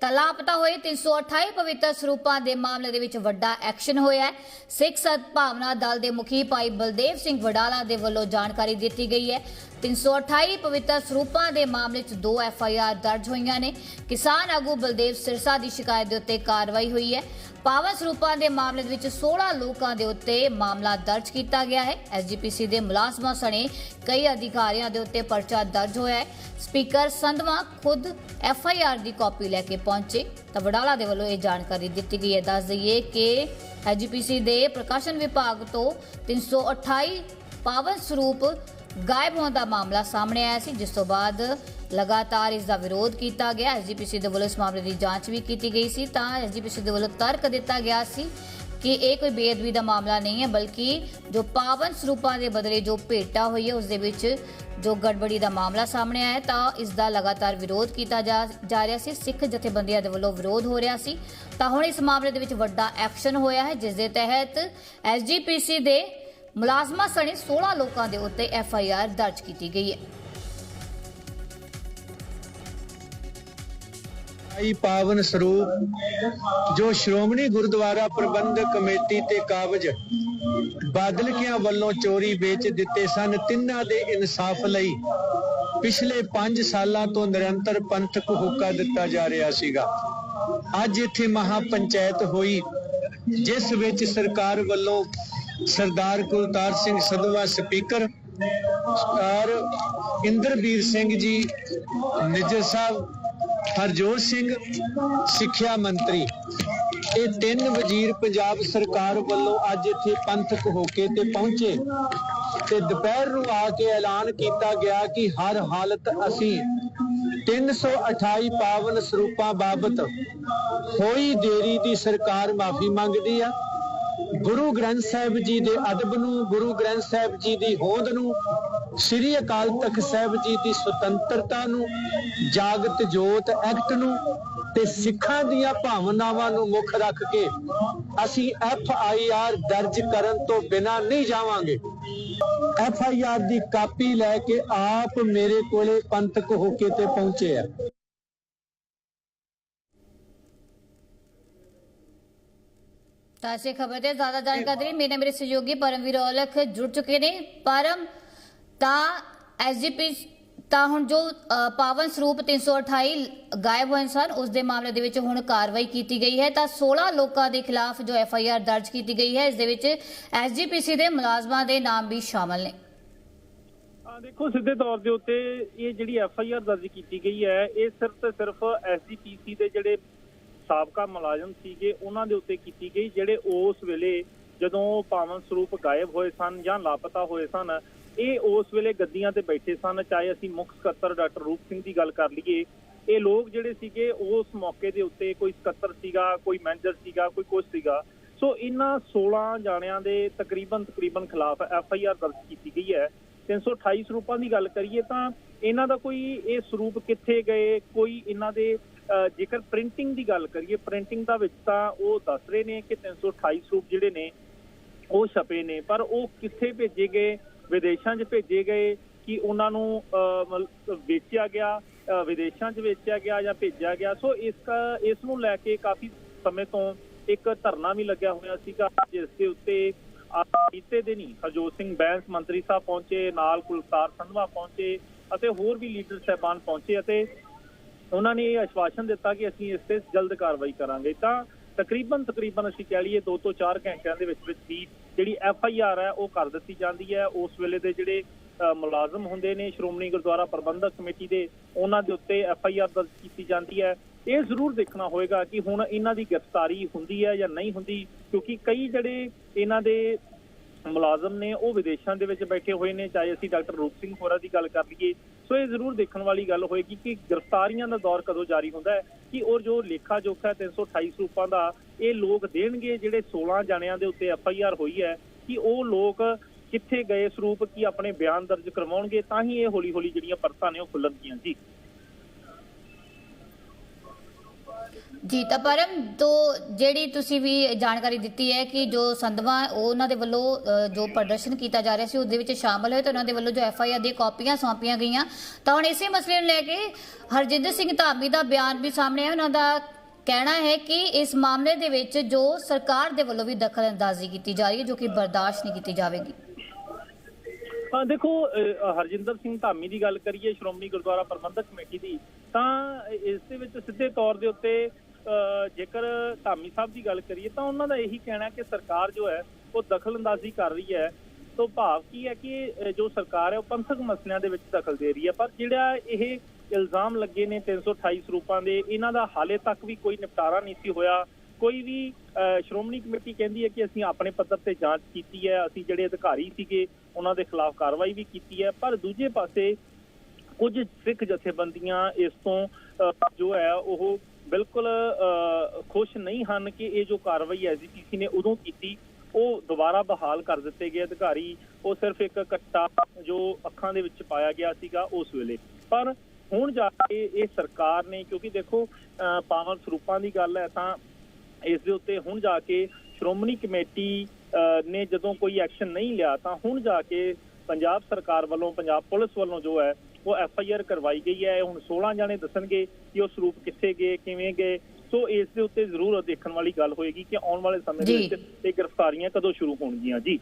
ਤਾਂ ਲਾਪਤਾ ਹੋਏ 328 ਪਵਿੱਤਰ ਸਰੂਪਾਂ ਦੇ ਮਾਮਲੇ ਦੇ ਵਿੱਚ ਵੱਡਾ ਐਕਸ਼ਨ ਹੋਇਆ ਹੈ। ਸਿੱਖ ਸਦਭਾਵਨਾ ਦਲ ਦੇ ਮੁਖੀ ਭਾਈ ਬਲਦੇਵ ਸਿੰਘ ਵਡਾਲਾ ਦੇ ਵੱਲੋਂ ਜਾਣਕਾਰੀ ਦਿੱਤੀ ਗਈ ਹੈ। 328 ਪਵਿੱਤਰ ਸਰੂਪਾਂ ਦੇ ਮਾਮਲੇ 'ਚ ਦੋ ਐਫ ਆਈ ਆਰ ਦਰਜ ਹੋਈਆਂ ਨੇ। ਕਿਸਾਨ ਆਗੂ ਬਲਦੇਵ ਸਿਰਸਾ ਦੀ ਸ਼ਿਕਾਇਤ ਦੇ ਉੱਤੇ ਕਾਰਵਾਈ ਹੋਈ ਹੈ। ਪਾਵਨ ਸਰੂਪਾਂ ਦੇ ਮਾਮਲੇ ਦੇ ਵਿੱਚ 16 ਲੋਕਾਂ ਦੇ ਉੱਤੇ ਮਾਮਲਾ ਦਰਜ ਕੀਤਾ ਗਿਆ ਹੈ। ਐਸਜੀਪੀਸੀ ਦੇ ਮੁਲਾਜ਼ਮਾਂ ਸਣੇ ਕਈ ਅਧਿਕਾਰੀਆਂ ਦੇ ਉੱਤੇ ਪਰਚਾ ਦਰਜ ਹੋਇਆ ਹੈ। ਸਪੀਕਰ ਸੰਧਵਾ ਖੁਦ ਐਫ ਆਈ ਆਰ ਦੀ ਕਾਪੀ ਲੈ ਕੇ ਪਹੁੰਚੇ। ਤਾਂ ਵਡਾਲਾ ਦੇ ਵੱਲੋਂ ਇਹ ਜਾਣਕਾਰੀ ਦਿੱਤੀ ਗਈ ਹੈ। ਦੱਸ ਦਈਏ ਕਿ ਐਜੀਪੀਸੀ ਦੇ ਪ੍ਰਕਾਸ਼ਨ ਵਿਭਾਗ ਤੋਂ 328 ਪਾਵਨ ਸਰੂਪ ਗਾਇਬ ਹੋਣ ਦਾ ਮਾਮਲਾ ਸਾਹਮਣੇ ਆਇਆ ਸੀ, ਜਿਸ ਤੋਂ ਬਾਅਦ ਲਗਾਤਾਰ ਇਸ ਦਾ ਵਿਰੋਧ ਕੀਤਾ ਗਿਆ। ਐਸਜੀਪੀਸੀ ਦੇ ਵੱਲੋਂ ਇਸ ਮਾਮਲੇ ਦੀ ਜਾਂਚ ਵੀ ਕੀਤੀ ਗਈ ਸੀ। ਤਾਂ ਐਸਜੀਪੀਸੀ ਦੇ ਵੱਲੋਂ ਤਰਕ ਦਿੱਤਾ ਗਿਆ ਸੀ ਕਿ ਇਹ ਕੋਈ ਬੇਅਦਬੀ ਦਾ ਮਾਮਲਾ ਨਹੀਂ ਹੈ, ਬਲਕਿ ਜੋ ਪਾਵਨ ਸਰੂਪਾਂ ਦੇ ਬਦਲੇ ਜੋ ਭੇਟਾ ਹੋਈ ਹੈ, ਉਸ ਦੇ ਵਿੱਚ ਜੋ ਗੜਬੜੀ ਦਾ ਮਾਮਲਾ ਸਾਹਮਣੇ ਆਇਆ ਤਾਂ ਇਸ ਦਾ ਲਗਾਤਾਰ ਵਿਰੋਧ ਕੀਤਾ ਜਾ ਜਾ ਰਿਹਾ ਸੀ। ਸਿੱਖ ਜਥੇਬੰਦੀਆਂ ਦੇ ਵੱਲੋਂ ਵਿਰੋਧ ਹੋ ਰਿਹਾ ਸੀ। ਤਾਂ ਹੁਣ ਇਸ ਮਾਮਲੇ ਦੇ ਵਿੱਚ ਵੱਡਾ ਐਕਸ਼ਨ ਹੋਇਆ ਹੈ, ਜਿਸ ਦੇ ਤਹਿਤ ਐਸਜੀਪੀਸੀ ਦੇ ਮੁਲਾਜ਼ਮਾਂ ਸਣੇ 16 ਲੋਕਾਂ ਦੇ ਉੱਤੇ ਐਫ ਆਈ ਆਰ ਦਰਜ ਕੀਤੀ ਗਈ ਹੈ। ਆਈ ਪਾਵਨ ਸਰੂਪ, ਜੋ ਸ਼੍ਰੋਮਣੀ ਗੁਰਦੁਆਰਾ ਪ੍ਰਬੰਧਕ ਕਮੇਟੀ ਤੇ ਕਾਬਜ ਬਾਦਲਕਿਆਂ ਵੱਲੋਂ ਚੋਰੀ ਵੇਚ ਦਿੱਤੇ ਸਨ, ਤਿੰਨਾਂ ਦੇ ਇਨਸਾਫ ਲਈ ਪਿਛਲੇ 5 ਸਾਲਾਂ ਤੋਂ ਨਿਰੰਤਰ ਪੰਥਕ ਹੁਕਾ ਦਿੱਤਾ ਜਾ ਰਿਹਾ ਸੀਗਾ। ਅੱਜ ਇੱਥੇ ਮਹਾ ਪੰਚਾਇਤ ਹੋਈ, ਜਿਸ ਵਿੱਚ ਸਰਕਾਰ ਵੱਲੋਂ ਸਰਦਾਰ ਕੁਲਤਾਰ ਸਿੰਘ ਸਧਵਾ ਸਪੀਕਰ ਸਰਦਾਰ ਇੰਦਰਬੀਰ ਸਿੰਘ ਜੀ, ਨਿੱਜਰ ਸਾਹਿਬ, ਹਰਜੋਤ ਸਿੰਘ, ਸਿੱਖਿਆ ਮੰਤਰੀ। ਇਹ ਤਿੰਨ ਵਜ਼ੀਰ ਪੰਜਾਬ ਸਰਕਾਰ ਵੱਲੋਂ ਅੱਜ ਇੱਥੇ ਪੰਥਕ ਹੋ ਕੇ ਤੇ ਪਹੁੰਚੇ। ਤੇ ਦੁਪਹਿਰ ਨੂੰ ਆ ਕੇ ਐਲਾਨ ਕੀਤਾ ਗਿਆ ਕਿ ਹਰ ਹਾਲਤ ਅਸੀਂ 328 ਪਾਵਨ ਸਰੂਪਾਂ ਬਾਬਤ ਹੋਈ ਦੇਰੀ ਦੀ ਸਰਕਾਰ ਮਾਫੀ ਮੰਗਦੀ ਆ। ਗੁਰੂ ਗ੍ਰੰਥ ਸਾਹਿਬ ਜੀ ਦੇ ਅਦਬ ਨੂੰ, ਗੁਰੂ ਗ੍ਰੰਥ ਸਾਹਿਬ ਜੀ ਦੀ ਹੋਂਦ ਨੂੰ, ਸ੍ਰੀ ਅਕਾਲ ਤਖਤ ਸਾਹਿਬ ਜੀ ਦੀ ਸੁਤੰਤਰਤਾ ਨੂੰ, ਜਾਗਤ ਜੋਤ ਐਕਟ ਨੂੰ ਤੇ ਸਿੱਖਾਂ ਦੀਆਂ ਭਾਵਨਾਵਾਂ ਨੂੰ ਮੁੱਖ ਰੱਖ ਕੇ ਅਸੀਂ ਐਫ ਆਈ ਆਰ ਦਰਜ ਕਰਨ ਤੋਂ ਬਿਨਾਂ ਨਹੀਂ ਜਾਵਾਂਗੇ। ਐਫ ਆਈ ਆਰ ਦੀ ਕਾਪੀ ਲੈ ਕੇ ਆਪ ਮੇਰੇ ਕੋਲੇ ਪੰਥਕ ਹੋ ਕੇ ਤੇ ਪਹੁੰਚੇ ਆ। ਤਾਂ ਇਸੇ ਖਬਰ ਤੇ ਜ਼ਿਆਦਾ ਜਾਣਕਾਰੀ ਮੇਰੇ ਮੇਰੇ ਸਹਿਯੋਗੀ ਪਰਮਵੀਰ ਔਲਖ ਜੁੜ ਚੁੱਕੇ ਨੇ ਪਰਮ ਤਾਂ ਐਸਜੀਪੀ ਤਾਂ ਹੁਣ ਜੋ ਪਾਵਨ ਸਰੂਪ 328 ਗਾਇਬ ਹੋਏ ਸਨ ਉਸ ਦੇ ਮਾਮਲੇ ਦੇ ਵਿੱਚ ਹੁਣ ਕਾਰਵਾਈ ਕੀਤੀ ਗਈ ਹੈ ਤਾਂ 16 ਲੋਕਾਂ ਦੇ ਖਿਲਾਫ ਜੋ ਐਫ ਆਈ ਆਰ ਦਰਜ ਕੀਤੀ ਗਈ ਹੈ ਇਸ ਦੇ ਵਿੱਚ ਐਸਜੀਪੀਸੀ ਦੇ ਮੁਲਾਜ਼ਮਾਂ ਦੇ ਨਾਮ ਵੀ ਸ਼ਾਮਲ ਨੇ ਦੇਖੋ ਸਿੱਧੇ ਤੌਰ ਦੇ ਉੱਤੇ ਇਹ ਜਿਹੜੀ ਐਫ ਆਈ ਆਰ ਦਰਜ ਕੀਤੀ ਗਈ ਹੈ ਇਹ ਸਿਰਫ ਤੇ ਸਿਰਫ ਐਸਜੀਪੀਸੀ ਦੇ ਜਿਹੜੇ ਸਾਬਕਾ ਮੁਲਾਜ਼ਮ ਸੀਗੇ, ਉਹਨਾਂ ਦੇ ਉੱਤੇ ਕੀਤੀ ਗਈ, ਜਿਹੜੇ ਉਸ ਵੇਲੇ ਜਦੋਂ ਪਾਵਨ ਸਰੂਪ ਗਾਇਬ ਹੋਏ ਸਨ ਜਾਂ ਲਾਪਤਾ ਹੋਏ ਸਨ, ਇਹ ਉਸ ਵੇਲੇ ਗੱਦੀਆਂ ਤੇ ਬੈਠੇ ਸਨ, ਚਾਹੇ ਅਸੀਂ ਮੁੱਖ ਸਕੱਤਰ ਡਾਕਟਰ ਰੂਪ ਸਿੰਘ ਦੀ ਗੱਲ ਕਰ ਲਈਏ। ਇਹ ਲੋਕ ਜਿਹੜੇ ਸੀਗੇ, ਉਸ ਮੌਕੇ ਦੇ ਉੱਤੇ ਕੋਈ ਸਕੱਤਰ ਸੀਗਾ, ਕੋਈ ਮੈਨੇਜਰ ਸੀਗਾ, ਕੋਈ ਕੁਛ ਸੀਗਾ। ਸੋ ਇਹਨਾਂ 16 ਜਾਣਿਆਂ ਦੇ ਤਕਰੀਬਨ ਤਕਰੀਬਨ ਖਿਲਾਫ ਐਫ ਆਈ ਆਰ ਦਰਜ ਕੀਤੀ ਗਈ ਹੈ। 328 ਸਰੂਪਾਂ ਦੀ ਗੱਲ ਕਰੀਏ ਤਾਂ ਇਹਨਾਂ ਦਾ ਕੋਈ ਇਹ ਸਰੂਪ ਕਿੱਥੇ ਗਏ, ਕੋਈ ਇਹਨਾਂ ਦੇ ਜੇਕਰ ਪ੍ਰਿੰਟਿੰਗ ਦੀ ਗੱਲ ਕਰੀਏ, ਪ੍ਰਿੰਟਿੰਗ ਦਾ ਵਿੱਚ ਤਾਂ ਉਹ ਦੱਸ ਰਹੇ ਨੇ ਕਿ 328 ਸਰੂਪ ਜਿਹੜੇ ਨੇ, ਉਹ ਛਪੇ ਨੇ। ਪਰ ਉਹ ਕਿੱਥੇ ਭੇਜੇ ਗਏ? ਵਿਦੇਸ਼ਾਂ 'ਚ ਭੇਜੇ ਗਏ ਕਿ ਉਹਨਾਂ ਨੂੰ ਵੇਚਿਆ ਗਿਆ ਵਿਦੇਸ਼ਾਂ 'ਚ ਵੇਚਿਆ ਗਿਆ ਜਾਂ ਭੇਜਿਆ ਗਿਆ? ਸੋ ਇਸ ਇਸ ਨੂੰ ਲੈ ਕੇ ਕਾਫੀ ਸਮੇਂ ਤੋਂ ਇੱਕ ਧਰਨਾ ਵੀ ਲੱਗਿਆ ਹੋਇਆ ਸੀਗਾ, ਜਿਸ ਦੇ ਉੱਤੇ ਬੀਤੇ ਦਿਨ ਹੀ ਹਰਜੋਤ ਸਿੰਘ ਬੈਂਸ ਮੰਤਰੀ ਸਾਹਿਬ ਪਹੁੰਚੇ, ਨਾਲ ਕੁਲਤਾਰ ਸੰਧਵਾ ਪਹੁੰਚੇ ਅਤੇ ਹੋਰ ਵੀ ਲੀਡਰ ਸਹਿਬਾਨ ਪਹੁੰਚੇ ਅਤੇ ਉਹਨਾਂ ਨੇ ਇਹ ਆਸ਼ਵਾਸਨ ਦਿੱਤਾ ਕਿ ਅਸੀਂ ਇਸ ਤੇ ਜਲਦ ਕਾਰਵਾਈ ਕਰਾਂਗੇ। ਤਾਂ ਤਕਰੀਬਨ ਤਕਰੀਬਨ ਅਸੀਂ ਕਹਿ ਲਈਏ 2 ਤੋਂ 4 ਘੰਟਿਆਂ ਦੇ ਵਿੱਚ ਵਿੱਚ ਹੀ ਜਿਹੜੀ ਐਫ ਆਈ ਆਰ ਹੈ ਉਹ ਕਰ ਦਿੱਤੀ ਜਾਂਦੀ ਹੈ। ਉਸ ਵੇਲੇ ਦੇ ਜਿਹੜੇ ਅ, ਮੁਲਾਜ਼ਮ ਹੁੰਦੇ ਨੇ ਸ਼੍ਰੋਮਣੀ ਗੁਰਦੁਆਰਾ ਪ੍ਰਬੰਧਕ ਕਮੇਟੀ ਦੇ ਉਹਨਾਂ ਦੇ ਉੱਤੇ ਐਫ ਆਈ ਆਰ ਦਰਜ ਕੀਤੀ ਜਾਂਦੀ ਹੈ। ਇਹ ਜ਼ਰੂਰ ਦੇਖਣਾ ਹੋਏਗਾ ਕਿ ਹੁਣ ਇਹਨਾਂ ਦੀ ਗ੍ਰਿਫਤਾਰੀ ਹੁੰਦੀ ਹੈ ਜਾਂ ਨਹੀਂ ਹੁੰਦੀ ਕਿਉਂਕਿ ਕਈ ਜਿਹੜੇ ਇਹਨਾਂ ਦੇ ਮੁਲਾਜ਼ਮ ਨੇ, ਉਹ ਵਿਦੇਸ਼ਾਂ ਦੇ ਵਿੱਚ ਬੈਠੇ ਹੋਏ ਨੇ, ਚਾਹੇ ਅਸੀਂ ਡਾਕਟਰ ਰੂਪ ਸਿੰਘ ਹੋਰਾਂ ਦੀ ਗੱਲ ਕਰ ਲਈਏ। ਸੋ ਇਹ ਜ਼ਰੂਰ ਦੇਖਣ ਵਾਲੀ ਗੱਲ ਹੋਏਗੀ ਕਿ ਗ੍ਰਿਫਤਾਰੀਆਂ ਦਾ ਦੌਰ ਕਦੋਂ ਜਾਰੀ ਹੁੰਦਾ ਹੈ, ਕਿ ਉਹ ਜੋ ਲੇਖਾ ਜੋਖਾ ਹੈ 328 ਸਰੂਪਾਂ ਦਾ, ਇਹ ਲੋਕ ਦੇਣਗੇ, ਜਿਹੜੇ 16 ਜਣਿਆਂ ਦੇ ਉੱਤੇ ਐਫ ਆਈ ਆਰ ਹੋਈ ਹੈ, ਕਿ ਉਹ ਲੋਕ ਕਿੱਥੇ ਗਏ ਸਰੂਪ, ਕੀ ਆਪਣੇ ਬਿਆਨ ਦਰਜ ਕਰਵਾਉਣਗੇ, ਤਾਂ ਹੀ ਇਹ ਹੌਲੀ ਹੌਲੀ ਜਿਹੜੀਆਂ ਪਰਤਾਂ ਨੇ, ਉਹ ਖੁੱਲਣਗੀਆਂ ਜੀ। ਜੀ, ਤਾਂ ਪਰਮ ਤੋਂ ਜਿਹੜੀ ਤੁਸੀਂ ਵੀ ਜਾਣਕਾਰੀ ਦਿੱਤੀ ਹੈ ਕਿ ਜੋ ਸੰਧਵਾ ਉਹਨਾਂ ਦੇ ਵੱਲੋਂ ਜੋ ਪ੍ਰਦਰਸ਼ਨ ਕੀਤਾ ਜਾ ਰਿਹਾ ਸੀ, ਉਹਦੇ ਵਿੱਚ ਸ਼ਾਮਲ ਹੋਏ ਤਾਂ ਉਹਨਾਂ ਦੇ ਵੱਲੋਂ ਜੋ ਐਫ ਆਈ ਆਰ ਦੀ ਕਾਪੀਆਂ ਸੌਂਪੀਆਂ ਗਈਆਂ। ਤਾਂ ਹੁਣ ਇਸੇ ਮਸਲੇ ਨੂੰ ਲੈ ਕੇ ਹਰਜਿੰਦਰ ਸਿੰਘ ਧਾਮੀ ਦਾ ਬਿਆਨ ਵੀ ਸਾਹਮਣੇ ਆਇਆ। ਉਹਨਾਂ ਦਾ ਕਹਿਣਾ ਹੈ ਕਿ ਇਸ ਮਾਮਲੇ ਦੇ ਵਿੱਚ ਜੋ ਸਰਕਾਰ ਦੇ ਵੱਲੋਂ ਵੀ ਦਖਲਅੰਦਾਜ਼ੀ ਕੀਤੀ ਜਾ ਰਹੀ ਹੈ, ਜੋ ਕਿ ਬਰਦਾਸ਼ਤ ਨਹੀਂ ਕੀਤੀ ਜਾਵੇਗੀ। ਹਾਂ, ਦੇਖੋ ਹਰਜਿੰਦਰ ਸਿੰਘ ਧਾਮੀ ਦੀ ਗੱਲ ਕਰੀਏ, ਸ਼੍ਰੋਮਣੀ ਗੁਰਦੁਆਰਾ ਪ੍ਰਬੰਧਕ ਕਮੇਟੀ ਦੀ, ਤਾਂ ਇਸ ਦੇ ਵਿੱਚ ਸਿੱਧੇ ਤੌਰ ਦੇ ਉੱਤੇ ਜੇਕਰ ਧਾਮੀ ਸਾਹਿਬ ਦੀ ਗੱਲ ਕਰੀਏ ਤਾਂ ਉਹਨਾਂ ਦਾ ਇਹੀ ਕਹਿਣਾ ਕਿ ਸਰਕਾਰ ਜੋ ਹੈ ਉਹ ਦਖਲਅੰਦਾਜ਼ੀ ਕਰ ਰਹੀ ਹੈ। ਤੋਂ ਭਾਵ ਕੀ ਹੈ ਕਿ ਜੋ ਸਰਕਾਰ ਹੈ ਉਹ ਪੰਥਕ ਮਸਲਿਆਂ ਦੇ ਵਿੱਚ ਦਖਲ ਦੇ ਰਹੀ ਹੈ। ਪਰ ਜਿਹੜਾ ਇਹ ਇਲਜ਼ਾਮ ਲੱਗੇ ਨੇ 328 ਸਰੂਪਾਂ ਦੇ ਇਹਨਾਂ ਦਾ ਹਾਲੇ ਤੱਕ ਵੀ ਕੋਈ ਨਿਪਟਾਰਾ ਨਹੀਂ ਸੀ ਹੋਇਆ। ਕੋਈ ਵੀ ਅਹ, ਸ਼੍ਰੋਮਣੀ ਕਮੇਟੀ ਕਹਿੰਦੀ ਹੈ ਕਿ ਅਸੀਂ ਆਪਣੇ ਪੱਧਰ ਤੇ ਜਾਂਚ ਕੀਤੀ ਹੈ ਅਸੀਂ ਜਿਹੜੇ ਅਧਿਕਾਰੀ ਸੀਗੇ ਉਹਨਾਂ ਦੇ ਖਿਲਾਫ ਕਾਰਵਾਈ ਵੀ ਕੀਤੀ ਹੈ। ਪਰ ਦੂਜੇ ਪਾਸੇ ਕੁਝ ਸਿੱਖ ਜਥੇਬੰਦੀਆਂ ਇਸ ਤੋਂ ਜੋ ਹੈ ਉਹ ਬਿਲਕੁਲ ਅਹ, ਖੁਸ਼ ਨਹੀਂ ਹਨ ਕਿ ਇਹ ਜੋ ਕਾਰਵਾਈ ਐਸਜੀਪੀਸੀ ਨੇ ਉਦੋਂ ਕੀਤੀ ਉਹ ਦੁਬਾਰਾ ਬਹਾਲ ਕਰ ਦਿੱਤੇ ਗਏ ਅਧਿਕਾਰੀ। ਉਹ ਸਿਰਫ ਇੱਕ ਕੱਟਾ ਜੋ ਅੱਖਾਂ ਦੇ ਵਿੱਚ ਪਾਇਆ ਗਿਆ ਸੀਗਾ ਉਸ ਵੇਲੇ। ਪਰ ਹੁਣ ਜਾ ਕੇ ਇਹ ਸਰਕਾਰ ਨੇ ਕਿਉਂਕਿ ਦੇਖੋ ਅਹ, ਪਾਵਨ ਸਰੂਪਾਂ ਦੀ ਗੱਲ ਹੈ ਤਾਂ ਇਸ ਦੇ ਉੱਤੇ ਹੁਣ ਜਾ ਕੇ ਸ਼੍ਰੋਮਣੀ ਕਮੇਟੀ ਅਹ, ਨੇ ਜਦੋਂ ਕੋਈ ਐਕਸ਼ਨ ਨਹੀਂ ਲਿਆ ਤਾਂ ਹੁਣ ਜਾ ਕੇ ਪੰਜਾਬ ਸਰਕਾਰ ਵੱਲੋਂ ਪੰਜਾਬ ਪੁਲਿਸ ਵੱਲੋਂ ਜੋ ਹੈ ਉਹ ਐਫ ਆਈ ਆਰ ਕਰਵਾਈ ਗਈ ਹੈ ਹੁਣ 16 ਜਾਣੇ ਦੱਸਣਗੇ ਕਿ ਉਹ ਸਰੂਪ ਕਿੱਥੇ ਗਏ ਕਿਵੇਂ ਗਏ ਸੋ ਇਸ ਦੇ ਉੱਤੇ ਜ਼ਰੂਰ ਦੇਖਣ ਵਾਲੀ ਗੱਲ ਹੋਏਗੀ ਕਿ ਆਉਣ ਵਾਲੇ ਸਮੇਂ ਦੇ। ਵਿੱਚ ਇਹ ਗ੍ਰਿਫਤਾਰੀਆਂ ਕਦੋਂ ਸ਼ੁਰੂ ਹੋਣਗੀਆਂ ਜੀ